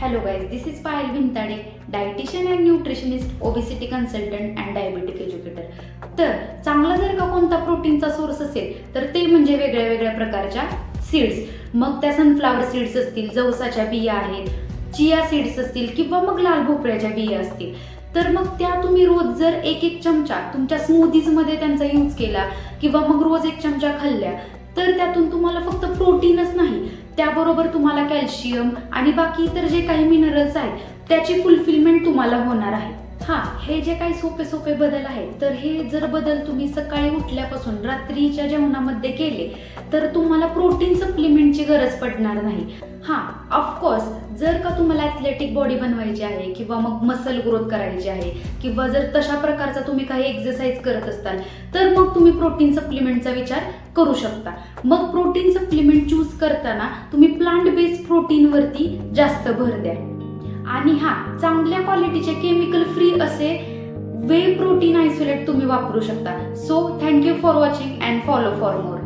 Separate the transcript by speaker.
Speaker 1: Hello guys this is Payal Bhintade dietitian and nutritionist obesity consultant and diabetic educator तर चांगला जर का कोणता प्रोटीनचा सोर्स असेल तर ते म्हणजे वेगळ्या वेगळ्या प्रकारच्या सीड्स मग त्या सनफ्लावर सीड्स असतील जवसाच्या बिया आहेत चिया सीड्स असतील किंवा मग लाल भोपळ्याच्या बिया असतील. तर मग त्या तुम्ही रोज जर एक एक चमचा तुमच्या स्मूदीजमध्ये त्यांचा यूज केला किंवा मग रोज एक चमचा खाल्ल्या तर त्यातून तुम्हाला फक्त प्रोटीनच नाही त्याबरोबर तुम्हाला कॅल्शियम आणि बाकी इतर जे काही मिनरल्स आहेत त्याची फुलफिलमेंट तुम्हाला होणार आहे. हा हे जे काही सोपे सोपे बदल आहेत तर हे जर बदल तुम्ही सकाळी उठल्यापासून रात्रीच्या जेवणामध्ये केले तर तुम्हाला प्रोटीन सप्लिमेंटची गरज पडणार नाही. हा ऑफकोर्स जर का तुम्हाला ॲथलेटिक बॉडी बनवायची आहे किंवा मग मसल ग्रोथ करायची आहे किंवा जर तशा प्रकारचा तुम्ही काही एक्सरसाइज करत असताल तर मग तुम्ही प्रोटीन सप्लिमेंटचा विचार करू शकता. मग प्रोटीन सप्लिमेंट चूज करताना तुम्ही प्लांट बेस्ड प्रोटीनवरती जास्त भर द्या. आणि हा चांगल्या क्वालिटीचे केमिकल फ्री असे वे प्रोटीन आयसोलेट तुम्ही वापरू शकता. So thank you for watching and follow for more